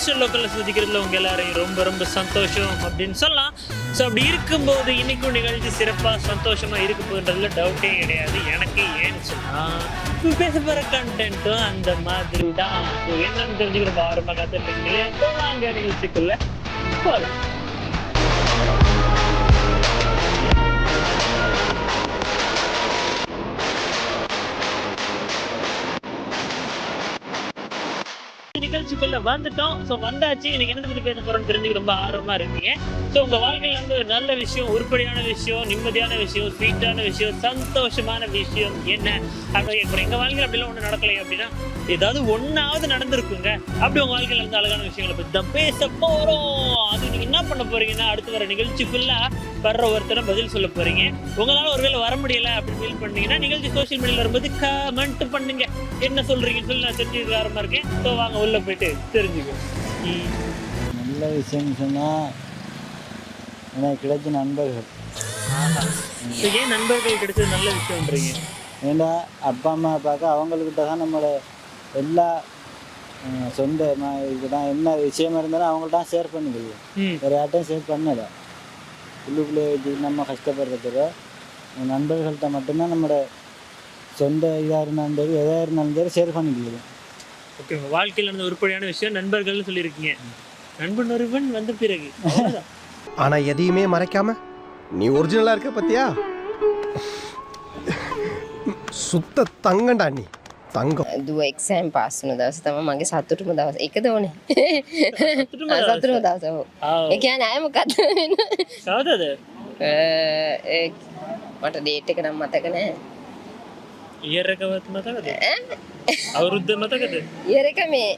Special லோக்கலில் சந்திக்கிறதுல உங்க எல்லாரையும் ரொம்ப ரொம்ப சந்தோஷம் அப்படின்னு சொல்லலாம். ஸோ அப்படி இருக்கும்போது இன்னைக்கும் நிகழ்ச்சி சிறப்பாக சந்தோஷமா இருக்க போகுன்றதுல டவுட்டே கிடையாது. எனக்கு ஏன்னு சொன்னா பேச போகிற கண்டென்ட்டும் அந்த மாதிரி தான். என்னன்னு தெரிஞ்சுக்கிற ஆரம்ப கற்றுருக்கீங்களே வாங்க நிகழ்ச்சிக்குள்ள. போகலாம் நிகழ்ச்சிக்குள்ள வந்துட்டோம். ஸோ வந்தாச்சு. இன்னைக்கு என்ன பத்தி பேச போறோம்னு தெரிஞ்சுக்க ரொம்ப ஆர்வமா இருக்கீங்க. ஸோ உங்க வாழ்க்கையில வந்து ஒரு நல்ல விஷயம் உருப்படியான விஷயம் நிம்மதியான விஷயம் ஸ்வீட்டான விஷயம் சந்தோஷமான விஷயம் என்ன? அப்படி எங்க வாழ்க்கையில் அப்படிலாம் ஒண்ணு நடக்கலை அப்படின்னா ஏதாவது ஒன்னாவது நடந்திருக்குங்க. அப்படி உங்க வாழ்க்கையில இருந்து அழகான விஷயங்களை பத்தி தான் பேச போறோம். அது நீங்க என்ன பண்ண போறீங்கன்னா அடுத்து வர நிகழ்ச்சி ஃபுல்லா வர்ற ஒருத்தரை பதில் சொல்ல போறீங்க. உங்களால ஒருவேளை வர முடியல அப்படின்னு ஃபீல் பண்ணீங்கன்னா நிகழ்ச்சி சோஷியல் மீடியால வரும்போது கமெண்ட் பண்ணுங்க. என்ன சொல்றீங்கன்னு சொல்லி நான் தெரிஞ்சுக்க ஆரம்பமா இருக்கேன். ஸோ வாங்க உள்ள போயிட்டு தெரிஞ்சுக்கோ. நல்ல விஷயம்னு சொன்னால் எனக்கு கிடைச்ச நண்பர்கள். ஏன் நண்பர்கள் கிடைச்சது நல்ல விஷயம்ன்றீங்க? ஏன்னா அப்பா அம்மா பார்க்க அவங்கக்கிட்ட தான் நம்மளோட எல்லா சொந்த இதுதான் என்ன விஷயமா இருந்தாலும் அவங்கள்ட்ட தான் ஷேர் பண்ணிக்கலாம் ம். வேறு யார்ட்டையும் ஷேர் பண்ணலை. உள்ளுக்குள்ளே வச்சு நம்ம கஷ்டப்படுறதுல நண்பர்கள்ட்ட மட்டும்தான் நம்மளோட சொந்த இதாக இருந்தாலும் சரி எதாக இருந்தாலும் சரி ஷேர் பண்ணிக்கலாம் ஓகே வாழ்க்கையில நடந்த உருப்படியான விஷயம் நண்பர்கள்னு சொல்லியிருக்கீங்க. நண்பன் ஒருவன் வந்த பிறகு. அவ்வளவுதான். ஆனா எதையுமே மறைக்காம நீ ஒரிஜினலா இருக்க பத்தியா? சுத்த தங்கண்டா நீ. තංග. දුව එක්සෑම් පාස්සන දවස තම මගේ සත්තුටම දවස. එක දෝන සතුරම දවස? එකන අයම කත් සාදද මට ඩේට් එක නම් මතක නෑ. ඉහරකවත් මතකද? අවුරුද්ධ මතකද? ඉහරක මේ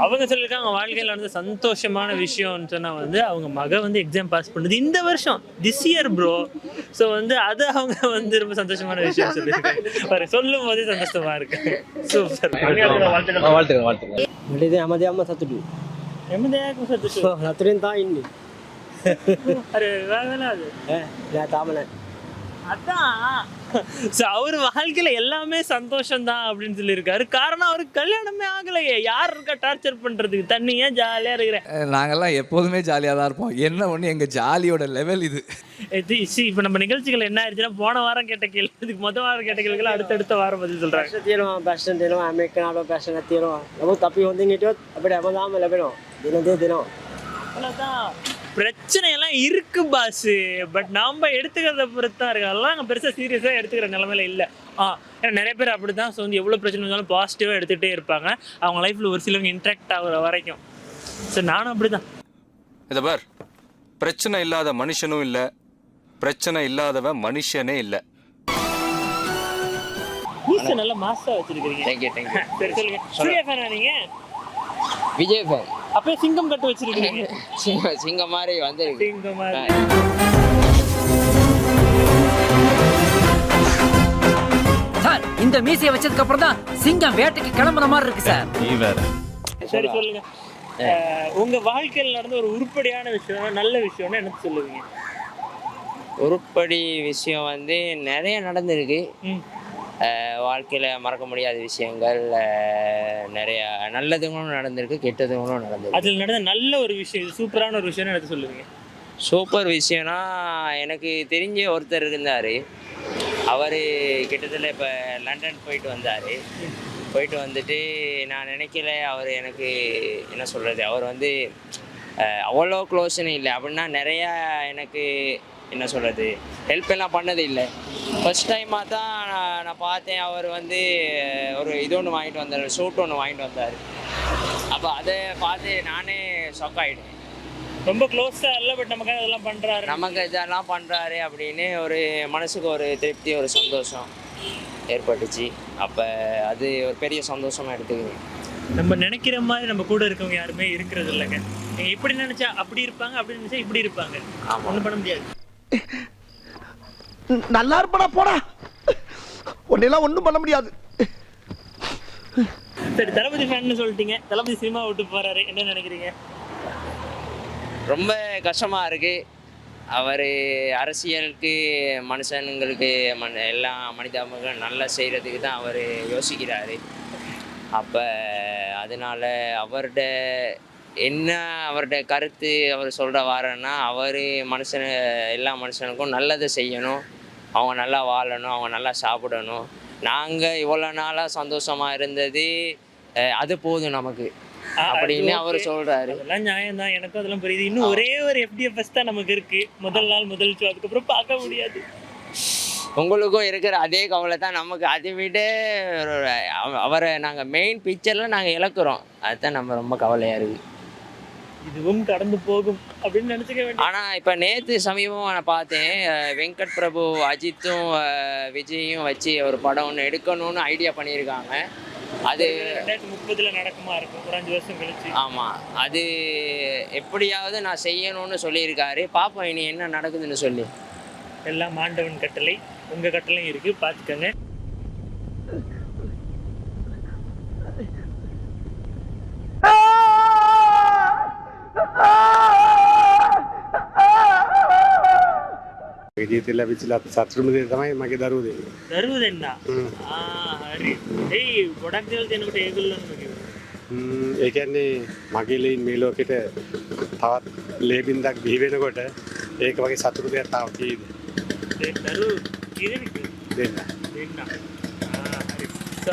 அவங்க சொல்லியிருக்காங்க வாழ்க்கையில நடந்த சந்தோஷமான விஷயம்னு சொன்னா வந்து அவங்க மக வந்து எக்ஸாம் பாஸ் பண்ணுது இந்த வருஷம் திஸ் இயர் ப்ரோ ஸோ வந்து அது அவங்க வந்து ரொம்ப சந்தோஷமான விஷயம் சொல்லிருக்காங்க சொல்லும் போதே சந்தோஷமா இருக்கு. சூப்பர் வாழ்த்துக்கள் வாழ்த்துக்கள். ಬೆಳಿದೆ ಅಮ್ಮದೇ ಅಮ್ಮ ಸತ್ತುಡು ಎಮ್ಮದೇ ಯಾಕೆ ಸತ್ತುಡು ಸತ್ತುಡಿನ ತಾಯಿ ಅರೆ ಇವಾಗಲ್ಲ அதான். அவர் வாழ்க்கையில் எல்லாமே சந்தோஷம்தான் அப்படின்னு சொல்லியிருக்காரு. காரணம் அவருக்கு கல்யாணமே ஆகலையே. யார் இருக்கா டார்ச்சர் பண்ணுறதுக்கு தண்ணியே ஏன் ஜாலியாக இருக்கிறேன் நாங்கள்லாம் எப்போதுமே ஜாலியாக தான் இருப்போம். என்ன ஒன்று எங்கள் ஜாலியோட லெவல் இது. இது சி இப்போ நம்ம நிகழ்ச்சிகள் என்ன ஆயிடுச்சுன்னா போன வாரம் கேட்ட கேள்வி இதுக்கு மொதல் வாரம் கேட்ட கேள்விகள் அடுத்தடுத்த வாரம் பதில் சொல்கிறாங்க தீரும் பேஷன் தீரும் அமெரிக்கன் அவ்வளோ பிரச்சனை தீரும் நம்ம தப்பி வந்துங்கிட்டோ அப்படி அவதாம தான் தினம் தினம் அவ்வளோதான் பிரச்சனையெல்லாம் இருக்கு பாஸு பட் நாம் எடுத்துக்கிறத பொறுத்து தான் இருக்கு. அதெல்லாம் நாங்கள் பெருசாக சீரியஸாக எடுத்துக்கிற நிலமையில இல்லை. ஆ ஏன்னா நிறைய பேர் அப்படி தான் ஸோ வந்து எவ்வளோ பிரச்சனை இருந்தாலும் பாசிட்டிவாக எடுத்துகிட்டே இருப்பாங்க. அவங்க லைஃப்பில் ஒரு சிலவங்க இன்ட்ராக்ட் ஆகிற வரைக்கும். சரி நானும் அப்படி தான் இதை பார். பிரச்சனை இல்லாத மனுஷனும் இல்லை. பிரச்சனை இல்லாதவன் மனுஷனே இல்லை. நல்ல மாசா வச்சிருக்கீங்க சரி சொல்லுங்க. சூர்யா ஃபேனா நீங்க? விஜய் ஃபேன் அப்பயே சிங்கம் கட்டு வச்சிருக்கீங்க. சிங்க சிங்க மாதிரி வந்திருக்கு. சிங்கம் மாதிரி. சார் இந்த மீசையை வச்சதுக்கு அப்புறம் தான் சிங்கம் வேட்டைக்கு கிளம்புற மாதிரி இருக்கு சார். சரி சொல்லுங்க. உங்க வாழ்க்கையில் நடந்த ஒரு உருப்படியான விஷயம் நல்ல விஷயம்னு எனக்கு சொல்லுவீங்க? உருப்படி விஷயம் வந்து நிறைய நடந்திருக்கு. வாழ்க்கையில் மறக்க முடியாத விஷயங்கள் நிறைய நல்லதுங்களும் நடந்திருக்கு கெட்டதுங்களும் நடந்திருக்கு. அதில் நடந்த நல்ல ஒரு விஷயம் இது சூப்பரான ஒரு விஷயம்னு எனக்கு சொல்லுவீங்க. சூப்பர் விஷயம்னா எனக்கு தெரிஞ்ச ஒருத்தர் இருந்தார். அவர் கிட்டத்தட்ட இப்போ லண்டன் போயிட்டு வந்தார். போயிட்டு வந்துட்டு நான் நினைக்கல அவர் எனக்கு என்ன சொல்கிறது அவர் வந்து அவ்வளோ க்ளோஸ்னு இல்லை. அப்படின்னா நிறையா எனக்கு என்ன சொல்கிறது ஹெல்ப் எல்லாம் பண்ணது இல்லை. ஃபஸ்ட் டைமாக தான் நான் நான் பார்த்தேன். அவர் வந்து ஒரு இது ஒன்று வாங்கிட்டு வந்தார் சூட் ஒன்று வாங்கிட்டு வந்தார். அப்போ அதை பார்த்து நானே ஷாக் ஆகிட்டேன் ரொம்ப க்ளோஸாக இல்லை பட் நமக்காக இதெல்லாம் பண்ணுறாரு நமக்கு இதெல்லாம் பண்ணுறாரு அப்படின்னு ஒரு மனசுக்கு ஒரு திருப்தி ஒரு சந்தோஷம் ஏற்பட்டுச்சு. அப்போ அது ஒரு பெரிய சந்தோஷமாக எடுத்துக்கிறேன் நம்ம நினைக்கிற மாதிரி நம்ம கூட இருக்கவங்க யாருமே இருக்கிறது இல்லைங்க. இப்படி நினைச்சா அப்படி இருப்பாங்க அப்படி நினைச்சா இப்படி இருப்பாங்க. ஒன்றும் பண்ண முடியாது. நல்லா இருப்படா போடா. உன்னெல்லாம் ஒண்ணும் பண்ண முடியாது. சரி தளபதி ஃபேன்னு சொல்லிட்டீங்க. தளபதி சினிமா விட்டு போறாரு. என்ன நினைக்கிறீங்க? ரொம்ப கஷ்டமாக இருக்குது அவர் அரசியலுக்கு மனுஷனுங்களுக்கு மன் எல்லா மனிதாபங்களும் நல்லா செய்கிறதுக்கு தான் அவர் யோசிக்கிறாரு. அப்போ அதனால அவர்ட என்ன அவர்ட கருத்து அவர் சொல்கிற வாரன்னா அவர் மனுஷனு எல்லா மனுஷனுக்கும் நல்லதை செய்யணும். அவங்க நல்லா வாழணும் அவங்க நல்லா சாப்பிடணும். நாங்கள் இவ்வளோ நாளாக சந்தோஷமாக இருந்தது அது போதும் நமக்கு. அப்படின்னு அவர் சொல்கிறாரு அதெல்லாம் நியாயம் தான் எனக்கும் அதெல்லாம் புரியுது. இன்னும் ஒரே ஒரு எஃப்டிஎஃப்எஸ் தான் நமக்கு இருக்கு. முதல் நாள் முதல் ஷோ அதுக்கப்புறம் பார்க்க முடியாது. உங்களுக்கும் இருக்கிற அதே கவலை தான் நமக்கு. அதை விட அவரை நாங்கள் மெயின் பிக்சரில் நாங்கள் இழக்கிறோம். அதுதான் நம்ம ரொம்ப கவலையாக இருக்குது இதுவும் கடந்து போகும் அப்படின்னு நினைச்சுக்க வேண்டிய ஆனால் இப்போ நேற்று சமீபமாக நான் பார்த்தேன் வெங்கட் பிரபு அஜித்தும் விஜயும் வச்சு ஒரு படம் ஒன்று எடுக்கணும்னு ஐடியா பண்ணியிருக்காங்க. அது ரெண்டாயிரத்தி முப்பதுல நடக்குமா இருக்கும் ஒரு அஞ்சு வருஷம் கழிச்சு. ஆமாம் அது எப்படியாவது நான் செய்யணும்னு சொல்லியிருக்காரு. பார்ப்போம் இனி என்ன நடக்குதுன்னு சொல்லி. எல்லாம் ஆண்டவன் கட்டளை. உங்க கட்டளையும் இருக்கு பாத்துக்கோங்க. විදිහට ලැබිච්ච සතුටුම දේ තමයි මගේ දරුවෝ දෙන්නේ. දරුවෝ දෙන්න. ආ හරි. ඒ ගොඩක් දේවල් දෙනකොට ඒගොල්ලෝ ඒ කියන්නේ මගේලයින් මේ ලෝකෙට තවත් ලේබින්දක් බිහිවෙනකොට ඒක වගේ සතුරු දෙයක් තාව තියෙන්නේ. දෙන්න. දෙන්න.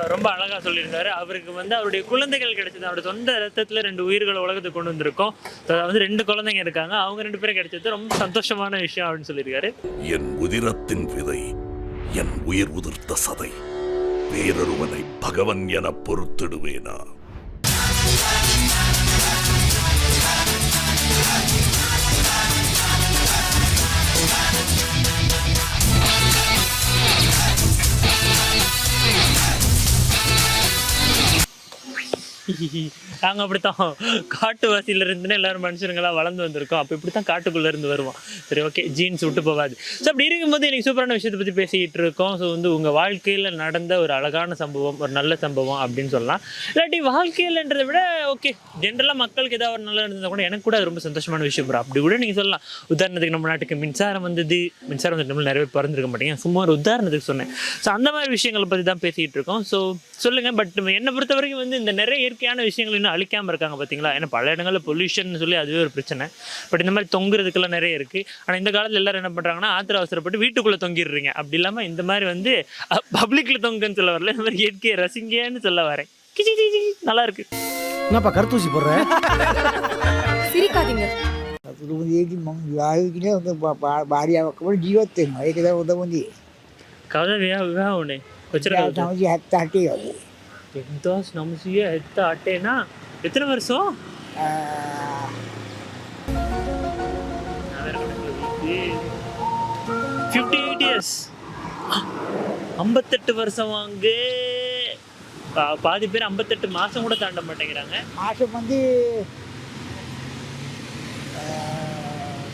ரொம்ப அழகாக சொல்லியிருந்தாரு அவருக்கு வந்து அவருடைய குழந்தைகள் கிடைச்சது. அவருடைய சொந்த ரத்தத்தில் ரெண்டு உயிர்களை உலகத்துக்கு கொண்டு வந்திருக்கோம். அதாவது வந்து ரெண்டு குழந்தைங்க இருக்காங்க. அவங்க ரெண்டு பேரும் கிடைச்சது ரொம்ப சந்தோஷமான விஷயம் அப்படின்னு சொல்லியிருக்காரு. என் உதிரத்தின் விதை என் உயிர் உதிர்த்த சதை. வேறொருவனை பகவன் என பொறுத்திடுவேனா? நாங்கள் அப்படித்தான். காட்டுவாசியில இருந்துன்னு எல்லாரும் மனுஷனுங்களா வளர்ந்து வந்திருக்கோம். அப்போ இப்படி தான் காட்டுக்குள்ளேருந்து வருவோம். சரி ஓகே ஜீன்ஸ் விட்டு போகாது. ஸோ அப்படி இருக்கும்போது எனக்கு சூப்பரான விஷயத்தை பற்றி பேசிக்கிட்டு இருக்கோம். ஸோ வந்து உங்கள் வாழ்க்கையில் நடந்த ஒரு அழகான சம்பவம் ஒரு நல்ல சம்பவம் அப்படின்னு சொல்லலாம். இல்லாட்டி வாழ்க்கையில்ன்றதை விட ஓகே ஜென்ரலாக மக்களுக்கு ஏதாவது ஒரு நல்லா இருந்தால் கூட எனக்கு கூட அது ரொம்ப சந்தோஷமான விஷயம் ப்ரோ அப்படி கூட நீங்கள் சொல்லலாம். உதாரணத்துக்கு நம்ம நாட்டுக்கு மின்சாரம் வந்தது. மின்சாரம் வந்து நம்மளும் நிறைய பேர் பிறந்திருக்க மாட்டேங்க. சும்மா ஒரு உதாரணத்துக்கு சொன்னேன். ஸோ அந்த மாதிரி விஷயங்களை பற்றி தான் பேசிக்கிட்டு இருக்கோம். ஸோ சொல்லுங்கள் பட் என்னை பொறுத்த வரைக்கும் வந்து இந்த நிறைய இயற்கையான விஷயங்கள் இன்னும் அழிக்காமல் இருக்காங்க பார்த்தீங்களா ஏன்னா பல இடங்களில் பொல்யூஷன் சொல்லி அதுவே ஒரு பிரச்சனை. பட் இந்த மாதிரி தொங்குறதுக்கெல்லாம் நிறைய இருக்குது ஆனால் இந்த காலத்தில் எல்லோரும் என்ன பண்ணுறாங்கன்னா ஆத்திர அவசரப்பட்டு வீட்டுக்குள்ளே தொங்கிடுறீங்க. அப்படி இல்லாமல் இந்த மாதிரி வந்து பப்ளிக்கில் தொங்குன்னு சொல்ல வரல. இந்த மாதிரி இயற்கையை ரசிங்கன்னு சொல்ல வரேன். கிச்சி கிச்சி நல்லா இருக்கு. என்னப்பா கருத்தூசி போடுறேன் சிரிக்காதீங்க. ಉದಗಿ ಯಾವಾಗಿನೇ ಒಂದು ಭಾರಿ ಹಾಕೊಂಡು தென்தாஸ் நமசிய ஹெத்த அட்டேனா எத்தனை வருஷம்? ஃபிஃப்டி எயிட் இயர்ஸ் ஐம்பத்தெட்டு வருஷம் வாங்கு பாதி பேர் ஐம்பத்தெட்டு மாதம் கூட தாண்ட மாட்டேங்கிறாங்க. மாதம் வந்து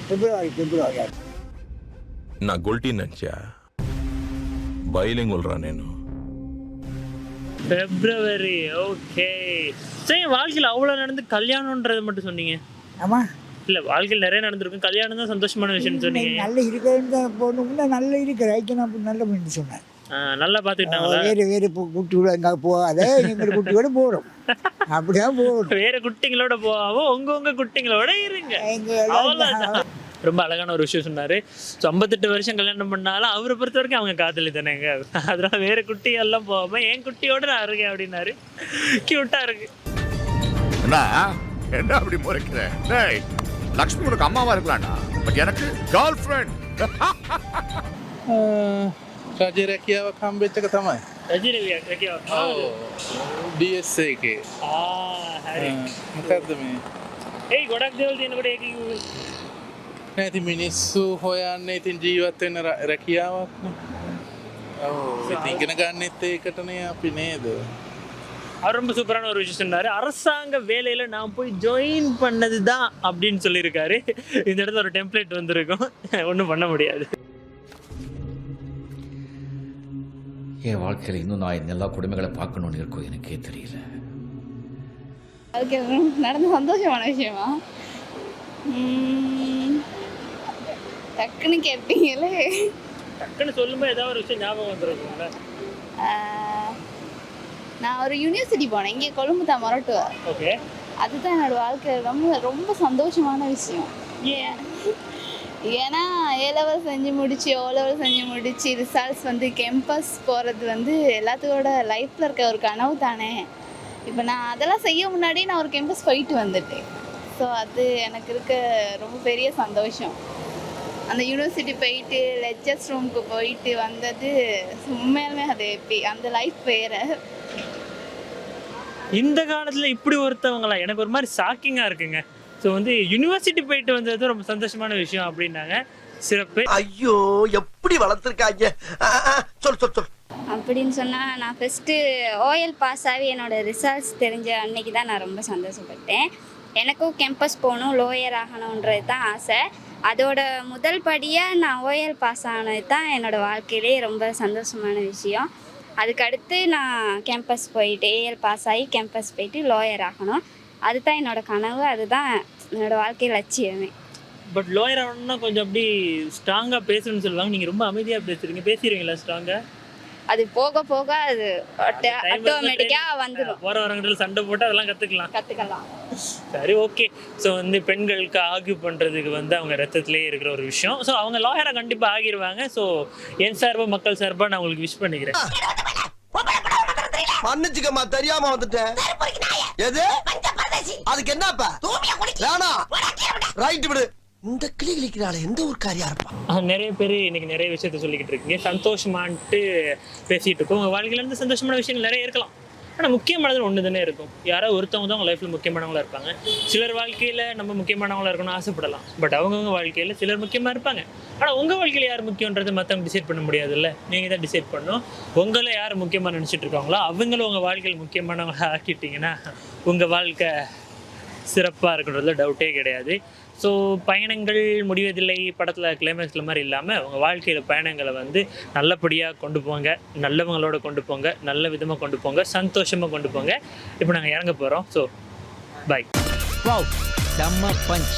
பிப்ரவரி பிப்ரவரி. நான் గొల్టీ నుంచా బయలింగులు రా నేను பிப்ரவரி ஓகே சரி வாழ்க்கையில் அவ்வளோ நடந்து கல்யாணம்ன்றது மட்டும் சொன்னீங்க. ஆமா. இல்லை வாழ்க்கையில் நிறைய நடந்திருக்கும். கல்யாணம் தான் சந்தோஷமான விஷயம்னு சொன்னீங்க. நல்ல இருக்கிறேன்னு போகணும்னா நல்ல இருக்கிற ஐக்கு நான் நல்ல பண்ணி சொன்னேன். நல்லா பார்த்துக்கிட்டாங்களா? வேறு வேறு குட்டி விட எங்கே போகாத. நீங்கள் குட்டி விட போகிறோம் அப்படிதான் போகணும் வேற குட்டிங்களோட போகாம உங்க உங்க குட்டிங்களோட இருங்க. அவ்வளவுதான். ரொம்ப அழகான ஒரு விஷயம் சொன்னாரு ஸோ ஐம்பத்தெட்டு வருஷம் கல்யாணம் பண்ணாலும் அவரை பொறுத்த வரைக்கும் அவங்க காதலி தானேங்க அதனால வேற குட்டி எல்லாம் போகாம என் குட்டியோட நான் இருக்கேன் அப்படின்னாரு கியூட்டா இருக்கு என்ன என்ன அப்படி முறைக்கிற டேய் லக்ஷ்மி உனக்கு அம்மாவா இருக்கலாம்டா பட் எனக்கு கேர்ள் ஃப்ரெண்ட் රජ රැකියාවක් හම්බෙච්ච එක තමයි. ரஜி ரவி ரவியா? DSA එකේ. ஆ, ஹரி. මොකක්ද මේ? ஏய் கொடாக் தேவல் என்ன கூட ஏகி නැති මිනිස්සු හොයන්න ඉතින් ජීවත් වෙන ර- රැකියාවක් නේ. ඔව් ඉතින් ඉගෙන ගන්නෙත් ඒකටනේ අපි නේද? அவர் ரொம்ப சூப்பரான ஒரு விஷயம் சொன்னாரு அரசாங்க வேலையில நான் போய் ஜாயின் பண்ணது தான் அப்படின்னு சொல்லியிருக்காரு இந்த இடத்துல ஒரு டெம்ப்ளேட் வந்திருக்கும் ஒன்றும் பண்ண முடியாது என் வாழ்க்கையில் இன்னும் நான் இந்த எல்லா கொடுமைகளை பார்க்கணும்னு இருக்கோ எனக்கே தெரியல அதுக்கு நடந்த சந்தோஷமான விஷயமா உம், டக்குன்னு கேட்பீங்களே டக்குன்னு சொல்லும்போது ஏதாவது ஒரு விஷயம் ஞாபகம் வந்துருக்கும்ல? நான் ஒரு யூனிவர்சிட்டி போனேன். இங்கே கொழும்பு தான் மொரட்டுவா. ஓகே. அதுதான் என்னோட வாழ்க்கையில் ரொம்ப ரொம்ப சந்தோஷமான விஷயம். ஏன்? ஏன்னா ஏ லெவல் செஞ்சு முடிச்சு ஓ லெவல் செஞ்சு முடிச்சு ரிசல்ட்ஸ் வந்து கேம்பஸ் போகிறது வந்து எல்லாத்துக்கோட லைஃப்பில் இருக்க ஒரு கனவு தானே. இப்போ நான் அதெல்லாம் செய்ய முன்னாடி நான் ஒரு கேம்பஸ் போயிட்டு வந்துட்டேன். ஸோ அது எனக்கு இருக்க ரொம்ப பெரிய சந்தோஷம். அந்த யூனிவர்சிட்டி போயிட்டு லெக்சர்ஸ் ரூமுக்கு போயிட்டு வந்தது உண்மையாலுமே அது எப்படி? அந்த லைஃப் வேறு. இந்த காலத்துல இப்படி ஒருத்தவங்களா? எனக்கு ஒரு மாதிரி ஷாக்கிங்கா இருக்குங்க. ஸோ வந்து யூனிவர்சிட்டி போயிட்டு வந்தது ரொம்ப சந்தோஷமான விஷயம் அப்படின்னாங்க. சிறப்பு. ஐயோ எப்படி வளர்த்துருக்காங்க? சொல் சொல் சொல் அப்படின்னு சொன்னால் நான் ஃபஸ்ட்டு ஓஎல் பாஸ் ஆகி என்னோடய ரிசல்ட்ஸ் தெரிஞ்ச அன்னைக்கு தான் நான் ரொம்ப சந்தோஷப்பட்டேன். எனக்கும் கேம்பஸ் போகணும் லோயர் ஆகணுன்றது தான் ஆசை. அதோட முதல் படியாக நான் ஓஎல் பாஸ் ஆனது தான் என்னோடய வாழ்க்கையிலே ரொம்ப சந்தோஷமான விஷயம். அதுக்கடுத்து நான் கேம்பஸ் போயிட்டு ஏஎல் பாஸ் ஆகி கேம்பஸ் போயிட்டு லோயர் ஆகணும். அதுதான் என்னோட கனவு அதுதான் என்னோட வாழ்க்கை லட்சியமே. பட் லோயர் ஆகணும்னா கொஞ்சம் அப்படி ஸ்ட்ராங்காக பேசணும்னு சொல்லுவாங்க. நீங்கள் ரொம்ப அமைதியாக பேசுறீங்க. பேசிடுவீங்களா ஸ்ட்ராங்காக அது போக போக அது ஆட்டோமேட்டிக்காக வந்துடும் போற வரங்கிட்ட சண்டை போட்டு அதெல்லாம் கத்துக்கலாம். கற்றுக்கலாம் சரி ஓகே ஸோ வந்து பெண்களுக்கு ஆர்கியூ பண்ணுறதுக்கு வந்து அவங்க ரத்தத்திலேயே இருக்கிற ஒரு விஷயம். ஸோ அவங்க லாயராக கண்டிப்பாக ஆகிடுவாங்க ஸோ என் சார்பாக மக்கள் சார்பாக நான் உங்களுக்கு விஷ் பண்ணிக்கிறேன். மன்னிச்சுக்கம்மா தெரியாம வந்துட்டேன். எது? அதுக்கு என்னப்பா? வேணாம். ரைட் விடு. இந்த கிளி கிளிக்கிறாள் எந்த ஒரு காரியா இருப்பான் நிறைய பேர் இன்னைக்கு நிறைய விஷயத்த சொல்லிக்கிட்டு இருக்கீங்க. சந்தோஷமான்ட்டு பேசிகிட்டு இருக்கோம். உங்கள் வாழ்க்கையில இருந்து சந்தோஷமான விஷயங்கள் நிறைய இருக்கலாம். ஆனால் முக்கியமானது ஒன்று தானே இருக்கும். யாரோ ஒருத்தவங்க தான் உங்கள் லைஃப்பில் முக்கியமானவங்களா இருப்பாங்க. சிலர் வாழ்க்கையில் நம்ம முக்கியமானவங்களா இருக்கணும்னு ஆசைப்படலாம். பட் அவங்கவுங்க வாழ்க்கையில் சிலர் முக்கியமாக இருப்பாங்க. ஆனால் உங்கள் வாழ்க்கையில் யார் முக்கியன்றது மற்றவங்க டிசைட் பண்ண முடியாதுல்ல. நீங்கள் தான் டிசைட் பண்ணணும். உங்களை யார் முக்கியமாக நினச்சிட்டு இருக்காங்களோ அவங்களும் உங்கள் வாழ்க்கையில் முக்கியமானவங்களா ஆக்கிட்டீங்கன்னா உங்கள் வாழ்க்கை சிறப்பாக இருக்குன்றதுல டவுட்டே கிடையாது. ஸோ பயணங்கள் முடிவதில்லை படத்தில் கிளைமேக்ஸில் மாதிரி இல்லாமல் உங்கள் வாழ்க்கையில் பயணங்களை வந்து நல்லபடியாக கொண்டு போங்க. நல்லவங்களோட கொண்டு போங்க. நல்ல விதமாக கொண்டு போங்க. சந்தோஷமாக கொண்டு போங்க. இப்போ நாங்கள் இறங்க போகிறோம் ஸோ பை செம்ம பஞ்ச்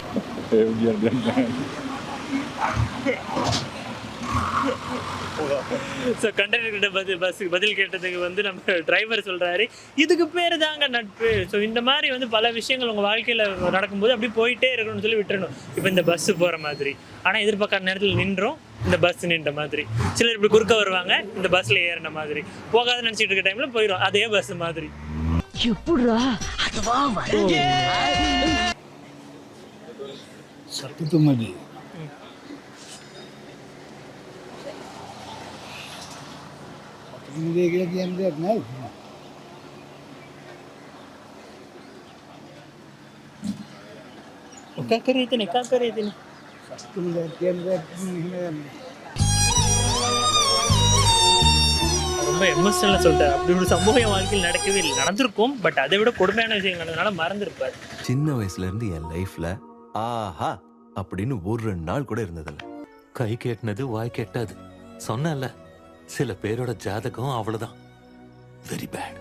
ஸோ கண்டக்டர்கிட்ட பதில் பஸ்ஸுக்கு பதில் கேட்டதுக்கு வந்து நம்ம டிரைவர் சொல்கிறாரு இதுக்கு பேர் தாங்க நட்பு. ஸோ இந்த மாதிரி வந்து பல விஷயங்கள் உங்கள் வாழ்க்கையில் நடக்கும்போது அப்படி போயிட்டே இருக்கணும்னு சொல்லி விட்டுறணும். இப்போ இந்த பஸ்ஸு போகிற மாதிரி. ஆனால் எதிர்பார்க்காத நேரத்தில் நின்றோம் இந்த பஸ் நின்ற மாதிரி. சிலர் இப்படி குறுக்க வருவாங்க இந்த பஸ்ஸில் ஏறின மாதிரி. போகாத நினச்சிட்டு இருக்க டைமில் போயிடும் அதே பஸ் மாதிரி. சத்துமதி नहीं क्या कर रही थी क्या कर रही थी ரொம்ப எமோஷனலாக சொல்லிட்டார் அப்படி ஒரு சம்பவம் என் வாழ்க்கையில் நடக்கவே இல்லை நடந்திருக்கும் பட் அதை விட கொடுமையான விஷயங்கள் நடந்ததுனால மறந்துருப்பார் சின்ன வயசுல இருந்து என் லைஃப்ல ஆஹா அப்படின்னு ஒரு ரெண்டு நாள் கூட இருந்ததில்ல கை கேட்டினது வாய் கெட்டாது சொன்னல சில பேரோட ஜாதகம் அவ்வளவுதான். வெரி பேட்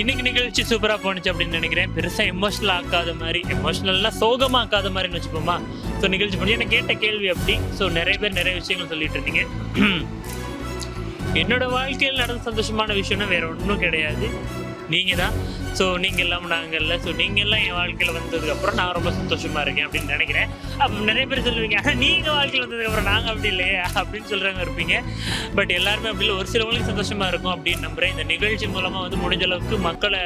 இன்னைக்கு நிகழ்ச்சி சூப்பராக போணுச்சு அப்படின்னு நினைக்கிறேன். பெருசாக எமோஷனல் ஆக்காத மாதிரி எமோஷனல்லாம் சோகமாக ஆக்காத மாதிரின்னு வச்சுப்போமா. ஸோ நிகழ்ச்சி பண்ணி எனக்கு கேட்ட கேள்வி அப்படி. ஸோ நிறைய பேர் நிறைய விஷயங்கள் சொல்லிட்டு இருந்தீங்க என்னோட வாழ்க்கையில் நடந்த சந்தோஷமான விஷயம்னா வேற ஒன்றும் கிடையாது. நீங்கள் தான் ஸோ நீங்கள் இல்லாமல் நாங்கள் இல்லை ஸோ நீங்கள் எல்லாம் என் வாழ்க்கையில் வந்ததுக்கப்புறம் நான் ரொம்ப சந்தோஷமாக இருக்கேன் அப்படின்னு நினைக்கிறேன். அப்போ நிறைய பேர் சொல்லுவீங்க ஆனால் நீங்கள் வாழ்க்கையில் வந்ததுக்கப்புறம் நாங்கள் அப்படி இல்லையே அப்படின்னு சொல்கிறவங்க இருப்பீங்க. பட் எல்லாருமே அப்படி இல்லை. ஒரு சிலவங்களுக்கு சந்தோஷமாக இருக்கும் அப்படின்னு நம்புகிறேன் இந்த நிகழ்ச்சி மூலமாக வந்து முடிஞ்ச அளவுக்கு மக்களை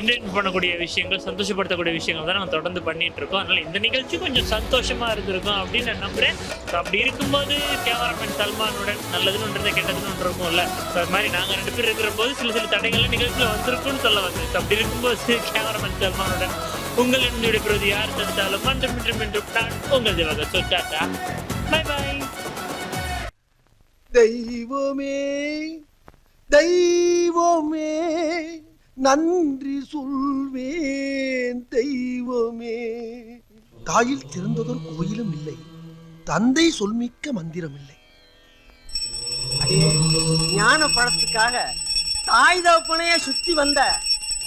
என்டர்டைன் பண்ணக்கூடிய விஷயங்கள் சந்தோஷப்படுத்தக்கூடிய விஷயங்கள் தான் நாங்கள் தொடர்ந்து பண்ணிகிட்டு இருக்கோம். அதனால் இந்த நிகழ்ச்சி கொஞ்சம் சந்தோஷமாக இருந்திருக்கும் அப்படின்னு நான் நம்புகிறேன் ஸோ அப்படி இருக்கும்போது கேமராமேன் சல்மானுடன் நல்லதுன்னு கெட்டதுன்னு ஒன்று இருக்கும்ல. ஸோ அது மாதிரி நாங்கள் ரெண்டு பேர் இருக்கிற போது சில சில தடைகள் நிகழ்ச்சியில் வந்திருக்கும்னு சொல்ல வந்து அப்படி அப்படி இருக்கும்போது கேமராமேன் சல்மானுடன் உங்களிடம் விடைபெறுவது யார் தடுத்தாலும் மன்றம் மீண்டும் மீண்டும் நான் உங்கள் தேவக ஸோ டாட்டா பை பாய் தெய்வமே தெய்வமே நன்றி சொல்வேன் தெய்வமே. தாயில் திறந்ததொரு கோயிலும் இல்லை தந்தை சொல்மிக்க மந்திரம் இல்லை. ஞான பழத்துக்காக தாய் தகப்பனையே சுத்தி வந்த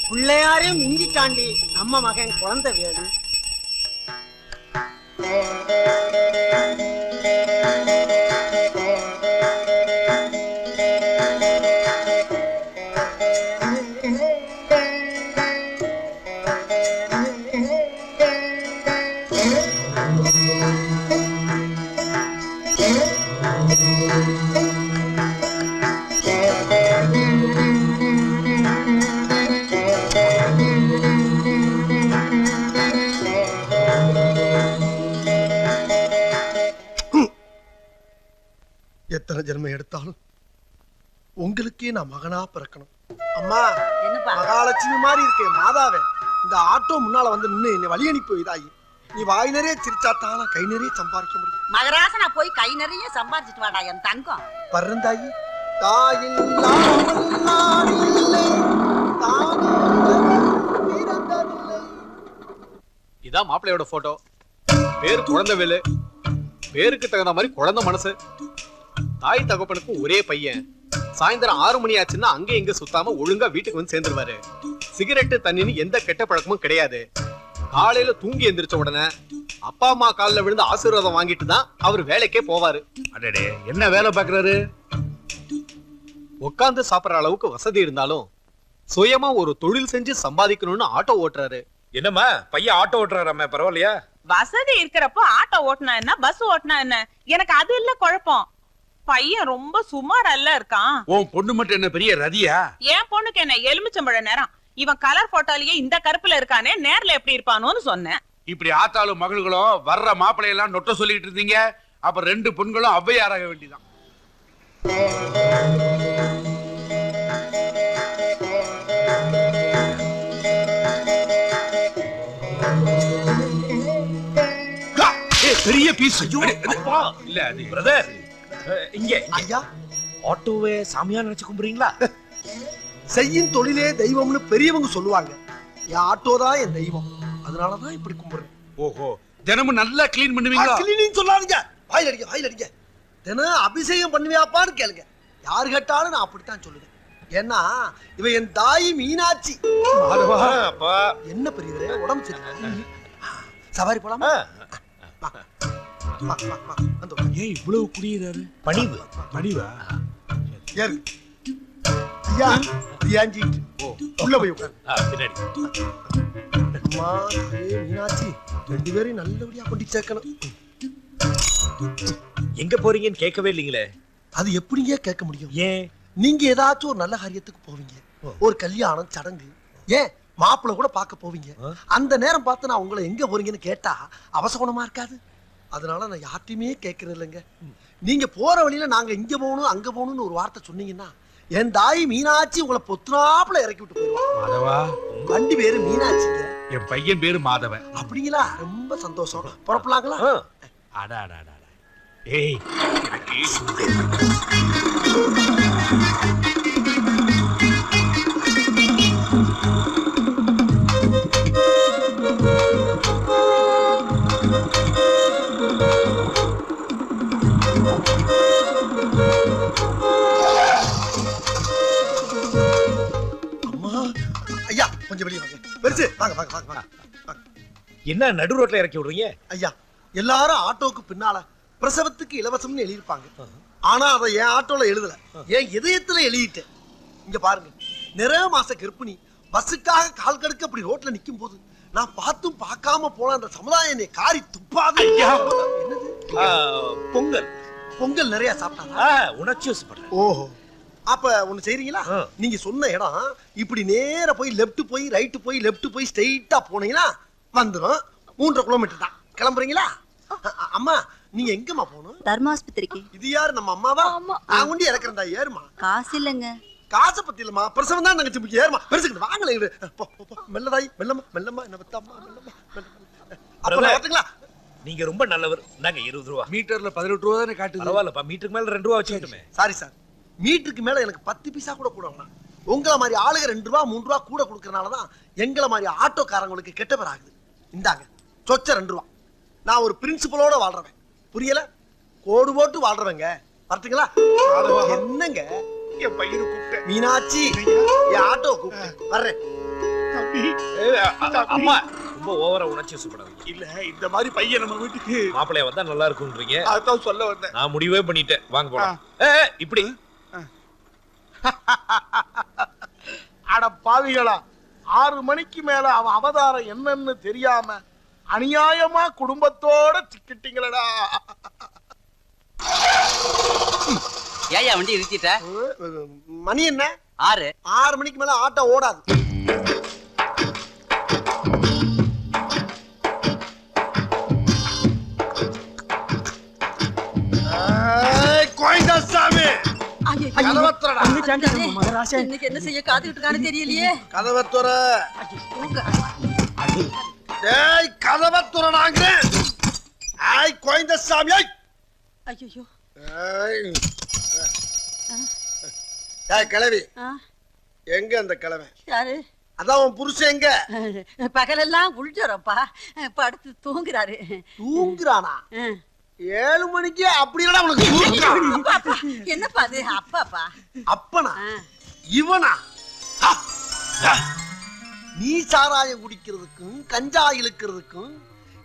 பிள்ளையாரே மிஞ்சி தாண்டி நம்ம மகன் குழந்தை வேலு நான் மகனா பிறக்கணும். அம்மா மகாலட்சுமி மாதிரி இருக்கே மாதாவே. இந்த ஆட்டோ முன்னால வந்து நின்னு என்னை வழி அனுப்பி வைதாயி. நீ வாய் நிறைய சிரிச்சாத்தான் நான் கை நிறைய சம்பாதிக்க முடியும். மகராசனா போய் கை நிறைய சம்பாதிச்சிட்டு வாடா என் தங்கம். பிறந்ததில்லை. இதான் மாப்பிள்ளையோட போட்டோ பேர் குழந்தைவேலு. பேருக்கு தகுந்த மாதிரி குழந்தை மனசு. தாய் தகப்பனுக்கு ஒரே பையன். சாயந்தரம் ஆறு மணி ஆச்சுன்னா அங்க இங்க சுத்தாம ஒழுங்கா வீட்டுக்கு வந்து சேர்ந்துருவாரு. சிகரெட்டு தண்ணின்னு எந்த கெட்ட பழக்கமும் கிடையாது. காலையில தூங்கி எந்திரிச்ச உடனே அப்பா அம்மா காலில் விழுந்து ஆசீர்வாதம் வாங்கிட்டு தான் அவர் வேலைக்கே போவாரு. அடடே என்ன வேலை பாக்குறாரு உட்கார்ந்து சாப்பிடுற அளவுக்கு வசதி இருந்தாலும் சுயமா ஒரு தொழில் செஞ்சு சம்பாதிக்கணும்னு ஆட்டோ ஓட்டுறாரு. என்னம்மா பையன் ஆட்டோ ஓட்டுறாராமே பரவாயில்லையா? வசதி இருக்கிறப்போ ஆட்டோ ஓட்டினா என்ன? பஸ் ஓட்டினா என்ன? எனக்கு அது இல்ல குழப்பம். பையன் ரொம்ப சுமார் அல்ல இருக்கான். உன் பொண்ணு மட்டும் என்ன பெரிய ரதியா? என் பொண்ணுக்கு என்ன எலுமிச்சம்பழ நேரம் இவன் கலர் போட்டோலயே இந்த கருப்புல இருக்கானே நேர்ல எப்படி இருப்பானோன்னு சொன்னேன். இப்படி ஆத்தாளும் மகள்களும் வர்ற மாப்பிள்ளையெல்லாம் நொட்ட சொல்லிட்டு இருந்தீங்க. அப்ப ரெண்டு பெண்களும் ஔவையாராக வேண்டியதான் பெரிய பீஸ் இல்ல அது பிரதர் இங்க ஐயா? ஆட்டோவை சாமியா நினைச்சு கும்பிடுறீங்களா செய்யும் தொழிலே தெய்வம்னு பெரியவங்க சொல்லுவாங்க. என் ஆட்டோ தான் என் தெய்வம். அதனாலதான் இப்படி கும்பிடுறேன் ஓஹோ தினமும் நல்லா கிளீன் பண்ணுவீங்களா? கிளீனிங் சொல்லாதீங்க. வாயில் அடிக்க வாயில் அடிக்க தினம் அபிஷேகம் பண்ணுவியாப்பான்னு கேளுங்க. யாரு கேட்டாலும் நான் அப்படித்தான் சொல்லுவேன். ஏன்னா இவ என் தாய் மீனாட்சி. என்ன பெரியது உடம்பு சரி சவாரி போலாமா? ஏன் இவ்வளவு குடியிறாரு? பணிவு. பணிவா? ஐயா உள்ள போய் பின்னாடி. மீனாட்சி ரெண்டு பேரையும் நல்லபடியா கொண்டு சேர்க்கணும். எங்க போறீங்கன்னு கேட்கவே இல்லீங்களே. அது எப்படிங்க கேட்க முடியும்? ஏன்? நீங்க ஏதாச்சும் ஒரு நல்ல காரியத்துக்கு போவீங்க. ஒரு கல்யாணம் சடங்கு. ஏன்? மாப்பிள்ளை கூட பார்க்க போவீங்க. அந்த நேரம் பார்த்து நான் உங்களை எங்க போறீங்கன்னு கேட்டா அவசகுணமா இருக்காது. அதனால நான் யார்ட்டையுமே கேட்கறது இல்லைங்க. நீங்க போற வழியில நாங்க இங்க போகணும் அங்க போகணும்னு ஒரு வார்த்தை சொன்னீங்கன்னா என் தாய் மீனாட்சி உங்களை பொத்துனாப்புல இறக்கி விட்டு போயிடுவான் மாதவா? வண்டி பேரு மீனாட்சிங்க. என் பையன் பேரு மாதவன். அப்படிங்களா? ரொம்ப சந்தோஷம். புறப்படலாங்களா அடா அடா அடா. ஏய். அம்மா கொஞ்சம் வெளியே வாங்க. பெருசு வாங்க வாங்க வாங்க வாங்க. என்ன நடு ரோட்ல இறக்கி விடுறீங்க? ஐயா எல்லாரும் ஆட்டோக்கு பின்னால பிரசவத்துக்கு இலவசம்னு எழுதியிருப்பாங்க. ஆனா அதை என் ஆட்டோல எழுதல. என் இதயத்துல எழுதிட்டேன் இங்க பாருங்க. நிறைய மாச கர்ப்பிணி பஸ்ஸுக்காக கால் கடுக்க அப்படி ரோட்ல நிக்கும் போது நான் பார்த்தும் பார்க்காம போன அந்த சமுதாயம் என்னை காரி துப்பாது. என்னது? பொங்கல். பொங்கல் நிறைய சாப்பிட்டாங்க உணர்ச்சி வசப்படுறேன் ஓஹோ. அப்ப ஒண்ணு செய்றீங்களா? நீங்க சொன்ன இடம் இப்படி நேரா போய் லெஃப்ட் போய் ரைட் போய் லெஃப்ட் போய் ஸ்ட்ரைட்டா போனீங்கன்னா வந்துரும். மூன்றரை கிலோமீட்டர் தான். கிளம்புறீங்களா? அம்மா நீங்க எங்கம்மா போகணும்? தர்மாஸ்பத்திரிக்கு. இது யாரு நம்ம அம்மாவா? நான் கொண்டு இறக்குறேன்டா ஏறுமா. காசு இல்லைங்க. காசை பத்தி இல்லம்மா. பிரசவம் தான் நாங்க சிம்பிக்கு ஏறுமா. பெருசுக்கிட்டு வாங்கல. மெல்லதாய் மெல்லம்மா மெல்லம்மா என்ன பத்தம்மா மெல்லம்மா. அப்ப வரட்டுங்களா நீங்க ரொம்ப நல்லவர். நாங்க இருபது ரூபா. மீட்டர்ல பதினெட்டு ரூபா தானே காட்டுது. பரவாயில்லப்பா. மீட்டருக்கு மேல ரெண்டு ரூபா வச்சுக்கிட்டுமே. Sorry sir. மீட்டருக்கு மேல எனக்கு பத்து பைசா கூட கூட வேணாம் உங்களை மாதிரி ஆளுங்க ரெண்டு ரூபா மூணு ரூபா கூட கொடுக்கறனால தான் எங்களை மாதிரி ஆட்டோக்காரங்களுக்கு கெட்ட பேர் ஆகுது. இந்தாங்க சொச்ச ரெண்டு ரூபா. நான் ஒரு பிரின்சிபலோட வாழ்றவன். புரியல? கோடு போட்டு வாழ்றவங்க. வரட்டுங்களா? என்னங்க? என் பையனை கூப்பிட்டேன். மீனாட்சி என் ஆட்டோ கூப்பிட்டேன். வர்றேன். அம்மா ரொம்ப ஓவரா உணர்ச்சி வசப்படாதீங்க. இல்ல இந்த மாதிரி பையன் நம்ம வீட்டுக்கு மாப்பிள்ளைய வந்தா நல்லா இருக்கும்ன்றீங்க. அதான் சொல்ல வந்தேன். நான் முடிவே பண்ணிட்டேன். வாங்க போலாம். இப்படி. அட பாவிகளா ஆறு மணிக்கு மேல அவன் அவதாரம் என்னன்னு தெரியாம அநியாயமா குடும்பத்தோட சிக்கிட்டீங்களடா ஏயா வண்டி நிறுத்திட்ட? மணி என்ன? ஆறு. ஆறு மணிக்கு மேல ஆட்டோ ஓடாது. இன்னைக்கு என்ன செய்ய காத்துக்கிட்டு தெரியலையே. கதவை துற டேய் கதவை துறடாங்க ஆய் கோயந்தசாமி ஐய் ஐயோ ஏய். ஏய் கிழவி. எங்க அந்த கிழவன் யாரு? அதான் உன் புருஷன் எங்க? பகலெல்லாம் உள்ஜரப்பா படுத்து தூங்குறாரு. தூங்குறானா? ஏழு மணிக்கு அப்படி என்னடா உனக்கு? என்னப்பா அது? அப்பாப்பா. அப்பனா? இவனா! நீ சாராயம் குடிக்கிறதுக்கும் கஞ்சா இழுக்கிறதுக்கும்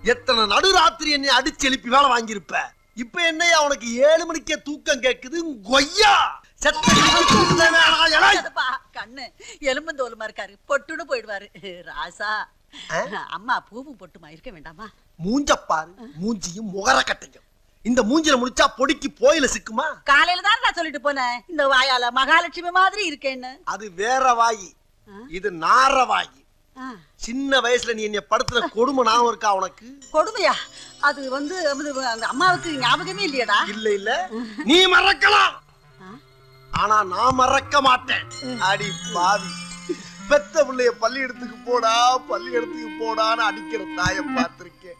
எத்தனை நடுராத்திரி என்னை அடிச்சு எழுப்பி வேலை வாங்கியிருப்ப? இப்ப என்னையா உனக்கு ஏழு மணிக்கே தூக்கம் கேக்குது? கொய்யா! கண்ணு. எலும்பந்தோலுமா இருக்காரு. பொட்டுன்னு போயிடுவாரு. ராசா. அம்மா பூவும் பொட்டுமா? இருக்க வேண்டாமா? மூஞ்ச பாரு மூஞ்சியும் முகர கட்டையும் இந்த மூஞ்சில முடிச்சா பொடிக்கு போயில சிக்குமா? காலையில தான் நான் சொல்லிட்டு போனேன் இந்த வாயால மகாலட்சுமி மாதிரி இருக்கேன்னு. அது வேற வாயி. இது நார வாயி. சின்ன வயசுல நீ என்னை படுத்துற கொடுமை ஞாபகம் இருக்கா உனக்கு? கொடுமையா? அது வந்து அந்த அம்மாவுக்கு ஞாபகமே இல்லையடா. இல்ல இல்ல. நீ மறக்கலாம். ஆனா நான் மறக்க மாட்டேன். அடி பாவி. பெத்த பிள்ளைய பள்ளியிடத்துக்கு போடா பள்ளியிடத்துக்கு போடான்னு அடிக்கிற தாயை பார்த்திருக்கேன்.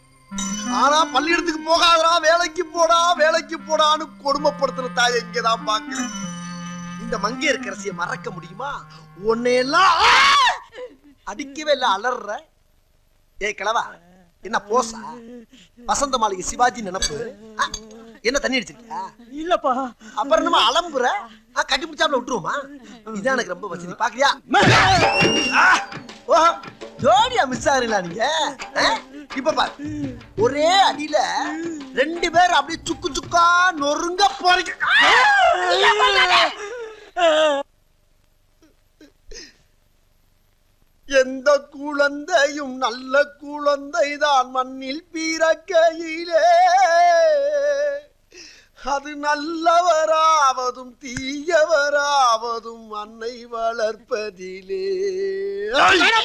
ஆனா பள்ளியிடத்துக்கு போகாதடா வேலைக்கு போடா வேலைக்கு போடான்னு கொடுமைப்படுத்துற தாய் இங்கதான் பாக்குறேன் இந்த மங்கையர்க்கரசியை மறக்க முடியுமா? உன்னையெல்லாம் அடிக்கவே இல்ல அலற ஏ கிழவா என்ன போசா? வசந்த மாளிகை சிவாஜி நினப்பு என்ன தண்ணி அடிச்சிருக்கியா? இல்லப்பா. அப்புறம் என்னமா அலம்புற? கட்டி பிடிச்சாப்ல விட்டுருவோமா? இதான் எனக்கு ரொம்ப வசதி. பாக்கறியா? ஓ ஜோடியா மிஸ் ஆகுறீங்களா நீங்க? இப்ப பாரு. ஒரே அடியில ரெண்டு பேர் அப்படியே சுக்கு சுக்கா நொறுங்க போறீங்க. எந்த குழந்தையும் நல்ல குழந்தைதான் மண்ணில் பிறக்கையிலே அது நல்லவராவதும் தீயவராவதும் அன்னை வளர்ப்பதிலே. ஐயோ